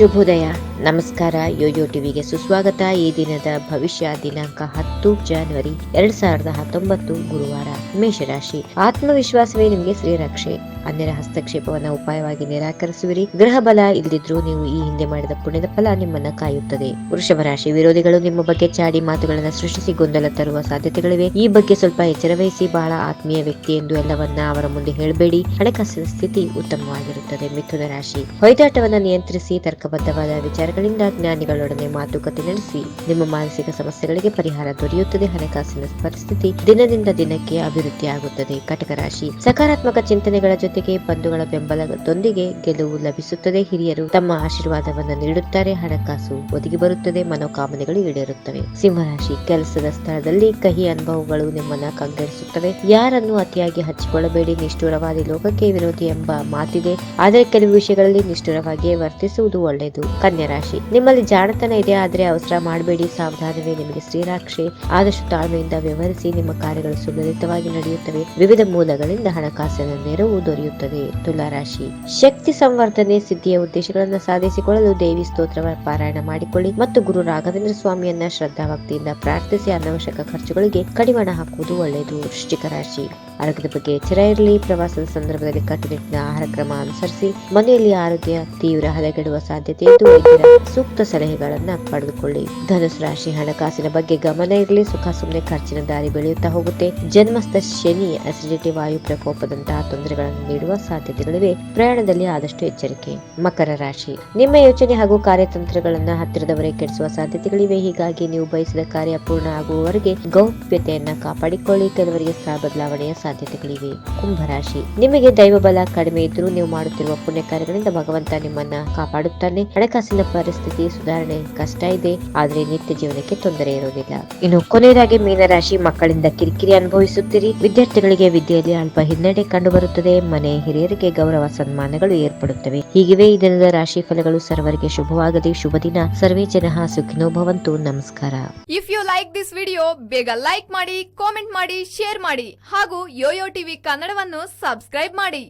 శుభోదయ ನಮಸ್ಕಾರ, ಯೋಯೋ ಟಿವಿಗೆ ಸುಸ್ವಾಗತ. ಈ ದಿನದ ಭವಿಷ್ಯ ದಿನಾಂಕ ಹತ್ತು ಜನವರಿ ಎರಡ್ ಸಾವಿರದ ಹತ್ತೊಂಬತ್ತು ಗುರುವಾರ ಮೇಷರಾಶಿ. ಆತ್ಮವಿಶ್ವಾಸವೇ ನಿಮಗೆ ಶ್ರೀರಕ್ಷೆ ಅನ್ಯರ ಹಸ್ತಕ್ಷೇಪವನ್ನ ಉಪಾಯವಾಗಿ ನಿರಾಕರಿಸುವಿರಿ. ಗೃಹ ಬಲ ಇಲ್ಲದಿದ್ರೂ ನೀವು ಈ ಹಿಂದೆ ಮಾಡಿದ ಪುಣ್ಯದ ಫಲ ನಿಮ್ಮನ್ನ ಕಾಯುತ್ತದೆ. ವೃಷಭ ರಾಶಿ ವಿರೋಧಿಗಳು ನಿಮ್ಮ ಬಗ್ಗೆ ಚಾಡಿ ಮಾತುಗಳನ್ನು ಸೃಷ್ಟಿಸಿ ಗೊಂದಲ ತರುವ ಸಾಧ್ಯತೆಗಳಿವೆ. ಈ ಬಗ್ಗೆ ಸ್ವಲ್ಪ ಎಚ್ಚರ ವಹಿಸಿ. ಬಹಳ ಆತ್ಮೀಯ ವ್ಯಕ್ತಿ ಎಂದು ಎಲ್ಲವನ್ನ ಅವರ ಮುಂದೆ ಹೇಳಬೇಡಿ. ಹಣಕಾಸಿನ ಸ್ಥಿತಿ ಉತ್ತಮವಾಗಿರುತ್ತದೆ. ಮಿಥುನ ರಾಶಿ. ಹೊಯ್ದಾಟವನ್ನ ನಿಯಂತ್ರಿಸಿ. ತರ್ಕಬದ್ಧವಾದ ವಿಚಾರಗಳಿಂದ ಜ್ಞಾನಿಗಳೊಡನೆ ಮಾತುಕತೆ ನಡೆಸಿ, ನಿಮ್ಮ ಮಾನಸಿಕ ಸಮಸ್ಯೆಗಳಿಗೆ ಪರಿಹಾರ ದೊರೆಯುತ್ತದೆ. ಹಣಕಾಸಿನ ಪರಿಸ್ಥಿತಿ ದಿನದಿಂದ ದಿನಕ್ಕೆ ಅಭಿವೃದ್ಧಿ ಆಗುತ್ತದೆ ಕಟಕ ರಾಶಿ ಸಕಾರಾತ್ಮಕ ಚಿಂತನೆಗಳ ಜೊತೆಗೆ ಬಂಧುಗಳ ಬೆಂಬಲದೊಂದಿಗೆ ಗೆಲುವು ಲಭಿಸುತ್ತದೆ. ಹಿರಿಯರು ತಮ್ಮ ಆಶೀರ್ವಾದವನ್ನು ನೀಡುತ್ತಾರೆ. ಹಣಕಾಸು ಒದಗಿ ಬರುತ್ತದೆ. ಮನೋಕಾಮನೆಗಳು ಈಡೇರುತ್ತವೆ. ಸಿಂಹರಾಶಿ ಕೆಲಸದ ಸ್ಥಳದಲ್ಲಿ ಕಹಿ ಅನುಭವಗಳು ನಿಮ್ಮನ್ನ ಕಂಗೆಡಿಸುತ್ತವೆ ಯಾರನ್ನು ಅತಿಯಾಗಿ ಹಚ್ಚಿಕೊಳ್ಳಬೇಡಿ. ನಿಷ್ಠುರವಾದಿ ಲೋಕಕ್ಕೆ ವಿರೋಧಿ ಎಂಬ ಮಾತಿದೆ. ಆದರೆ ಕೆಲವು ವಿಷಯಗಳಲ್ಲಿ ನಿಷ್ಠುರವಾಗಿಯೇ ವರ್ತಿಸುವುದು ಒಳ್ಳೆಯದು. ಕನ್ಯಾ ರಾಶಿ. ನಿಮ್ಮಲ್ಲಿ ಜಾಣತನ ಇದೆ, ಆದರೆ ಅವಸರ ಮಾಡಬೇಡಿ. ಸಾವಧಾನವೇ ನಿಮಗೆ ಶ್ರೀರಾಕ್ಷಿ ಆದಷ್ಟು ತಾಳ್ಮೆಯಿಂದ ವ್ಯವಹರಿಸಿ, ನಿಮ್ಮ ಕಾರ್ಯಗಳು ಸುಲಲಿತವಾಗಿ ನಡೆಯುತ್ತವೆ. ವಿವಿಧ ಮೂಲಗಳಿಂದ ಹಣಕಾಸಿನ ನೆರವು ದೊರೆಯುತ್ತದೆ. ತುಲಾರಾಶಿ ಶಕ್ತಿ ಸಂವರ್ಧನೆ ಸಿದ್ಧಿಯ ಉದ್ದೇಶಗಳನ್ನು ಸಾಧಿಸಿಕೊಳ್ಳಲು ದೇವಿ ಸ್ತೋತ್ರ ಪಾರಾಯಣ ಮಾಡಿಕೊಳ್ಳಿ ಮತ್ತು ಗುರು ರಾಘವೇಂದ್ರ ಸ್ವಾಮಿಯನ್ನ ಶ್ರದ್ಧಾಭಕ್ತಿಯಿಂದ ಪ್ರಾರ್ಥಿಸಿ ಅನವಶ್ಯಕ ಖರ್ಚುಗಳಿಗೆ ಕಡಿವಾಣ ಹಾಕುವುದು ಒಳ್ಳೆಯದು. ವೃಶ್ಚಿಕ ರಾಶಿ. ಆರೋಗ್ಯದ ಬಗ್ಗೆ ಎಚ್ಚರ ಇರಲಿ. ಪ್ರವಾಸದ ಸಂದರ್ಭದಲ್ಲಿ ಕಟ್ಟುನಿಟ್ಟಿನ ಆಹಾರ ಕ್ರಮ ಅನುಸರಿಸಿ, ಮನೆಯಲ್ಲಿ ಆರೋಗ್ಯ ತೀವ್ರ ಹದಗೆಡುವ ಸಾಧ್ಯತೆ ಇದ್ದು ವೈದ್ಯರ ಸೂಕ್ತ ಸಲಹೆಗಳನ್ನ ಪಡೆದುಕೊಳ್ಳಿ. ಧನುಸ್ ರಾಶಿ ಹಣಕಾಸಿನ ಬಗ್ಗೆ ಗಮನ ಇರಲಿ. ಸುಖ ಸುಮ್ಮನೆ ಖರ್ಚಿನ ದಾರಿ ಬೆಳೆಯುತ್ತಾ ಹೋಗುತ್ತೆ. ಜನ್ಮಸ್ಥ ಶನಿ ಅಸಿಡಿಟಿ ವಾಯು ಪ್ರಕೋಪದಂತಹ ತೊಂದರೆಗಳನ್ನು ನೀಡುವ ಸಾಧ್ಯತೆಗಳಿವೆ. ಪ್ರಯಾಣದಲ್ಲಿ ಆದಷ್ಟು ಎಚ್ಚರಿಕೆ. ಮಕರ ರಾಶಿ. ನಿಮ್ಮ ಯೋಚನೆ ಹಾಗೂ ಕಾರ್ಯತಂತ್ರಗಳನ್ನ ಹತ್ತಿರದವರೆಗೆ ಕೆಡಿಸುವ ಸಾಧ್ಯತೆಗಳಿವೆ. ಹೀಗಾಗಿ ನೀವು ಬಯಸಿದ ಕಾರ್ಯ ಪೂರ್ಣ ಆಗುವವರೆಗೆ ಗೌಪ್ಯತೆಯನ್ನ ಕಾಪಾಡಿಕೊಳ್ಳಿ. ಕೆಲವರಿಗೆ ಸ್ಥಳ ಬದಲಾವಣೆಯ ಸಾಧ್ಯತೆಗಳಿವೆ. ಕುಂಭರಾಶಿ ನಿಮಗೆ ದೈವ ಬಲ ಕಡಿಮೆ ಇದ್ರೂ ನೀವು ಮಾಡುತ್ತಿರುವ ಪುಣ್ಯ ಕಾರ್ಯಗಳಿಂದ ಭಗವಂತ ನಿಮ್ಮನ್ನ ಕಾಪಾಡುತ್ತಾನೆ. ಹಣಕಾಸಿನ ಪರಿಸ್ಥಿತಿ ಸುಧಾರಣೆ ಕಷ್ಟ ಇದೆ, ಆದ್ರೆ ನಿತ್ಯ ಜೀವನಕ್ಕೆ ತೊಂದರೆ ಇರುವುದಿಲ್ಲ. ಇನ್ನು ಕೊನೆಯದಾಗಿ ಮೀನರಾಶಿ ಮಕ್ಕಳಿಂದ ಕಿರಿಕಿರಿ ಅನುಭವಿಸುತ್ತೀರಿ. ವಿದ್ಯಾರ್ಥಿಗಳಿಗೆ ವಿದ್ಯೆಯಲ್ಲಿ ಅಲ್ಪ ಹಿನ್ನಡೆ ಕಂಡುಬರುತ್ತದೆ. ಮನೆ ಹಿರಿಯರಿಗೆ ಗೌರವ ಸನ್ಮಾನಗಳು ಏರ್ಪಡುತ್ತವೆ. ಹೀಗಿವೆ ಈ ದಿನದ ರಾಶಿ ಫಲಗಳು. ಸರ್ವರಿಗೆ ಶುಭವಾಗದೆ ಶುಭ ದಿನ. ಸರ್ವೇ ಜನ ಸುಖಿನೋ ಭವಂತು. ನಮಸ್ಕಾರ. If you like this video ಬೇಗ ಲೈಕ್ ಮಾಡಿ ಕಾಮೆಂಟ್ ಮಾಡಿ ಶೇರ್ ಮಾಡಿ. ಹಾಗೂ ಯೋಯೋ ಟಿವಿ ಕನ್ನಡವನ್ನು ಸಬ್ಸ್ಕ್ರೈಬ್ ಮಾಡಿ.